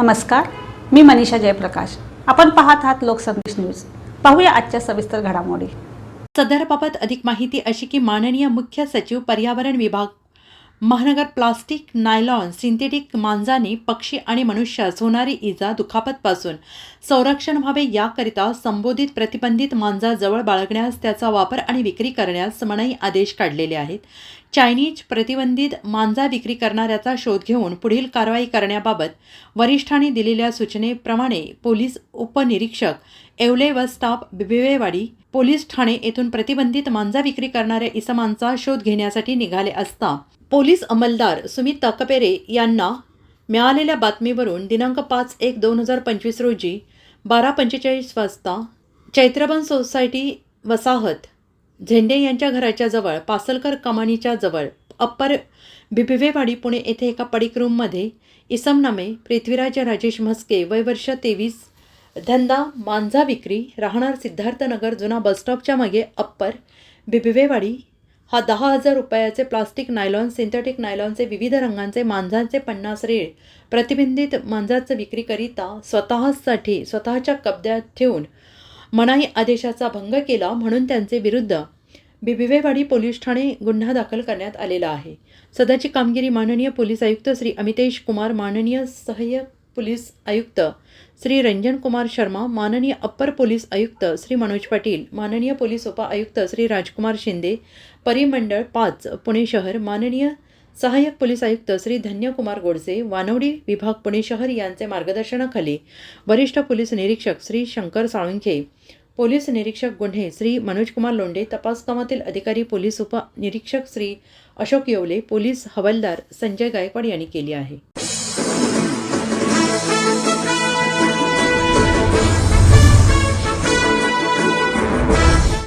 नमस्कार मी मनीषा जयप्रकाश. आपण पाहत आहात लोकसंदेश न्यूज. पाहूया आजच्या सविस्तर घडामोडी. सदरबाबत अधिक माहिती अशी की माननीय मुख्य सचिव पर्यावरण विभाग महानगर प्लास्टिक नायलॉन सिंथेटिक मांजाने पक्षी आणि मनुष्यास होणारी इजा दुखापतपासून. संरक्षण व्हावे याकरिता संबोधित प्रतिबंधित मांजा जवळ बाळगण्यास त्याचा वापर आणि विक्री करण्यास मनाई आदेश काढलेले आहेत. चायनीज प्रतिबंधित मांजा विक्री करणाऱ्याचा शोध घेऊन पुढील कारवाई करण्याबाबत वरिष्ठांनी दिलेल्या सूचनेप्रमाणे पोलीस उपनिरीक्षक एवले व स्टाफ बिबेवाडी पोलीस ठाणे येथून प्रतिबंधित मांजा विक्री करणाऱ्या इसमांचा शोध घेण्यासाठी निघाले असता पोलीस अंमलदार सुमित ताकपेरे यांना मिळालेल्या बातमीवरून दिनांक पाच एक दोन हजार पंचवीस रोजी बारा पंचेचाळीस वाजता चैत्रबन सोसायटी वसाहत झेंडे यांच्या घराच्या जवळ पासलकर कमानीच्या जवळ अप्पर बिबिवेवाडी पुणे येथे एका पडीक रूममध्ये इसम नामे पृथ्वीराज राजेश म्हस्के वय वर्ष तेवीस धंदा मांजा विक्री राहणार सिद्धार्थनगर जुना बसस्टॉपच्या मागे अप्पर बिबिवेवाडी हा दहा हजार रुपयाचे प्लास्टिक नायलॉन सिंथेटिक नायलॉनचे विविध रंगांचे मांजांचे पन्नास रेळ प्रतिबंधित मांजाचं विक्रीकरिता स्वतःसाठी स्वतःच्या कब्द्यात ठेवून मनाई आदेशाचा भंग केला म्हणून त्यांचे विरुद्ध बिबिवेवाडी पोलीस ठाणे गुन्हा दाखल करण्यात आलेला आहे. सध्याची कामगिरी माननीय पोलीस आयुक्त श्री अमितेश कुमार माननीय सहाय्यक पोलीस आयुक्त श्री रंजन कुमार शर्मा माननीय अप्पर पोलीस आयुक्त श्री मनोज पाटील माननीय पोलीस उपआयुक्त श्री राजकुमार शिंदे परिमंडळ पाच पुणे शहर माननीय सहाय्यक पोलीस आयुक्त श्री धन्यकुमार गोडसे वानवडी विभाग पुणे शहर यांचे मार्गदर्शनाखाली वरिष्ठ पोलीस निरीक्षक श्री शंकर साळुंखे पोलीस निरीक्षक गुन्हे श्री मनोजकुमार लोंढे तपास कामातील अधिकारी पोलीस उपनिरीक्षक श्री अशोक येवले पोलीस हवालदार संजय गायकवाड यांनी केली आहे.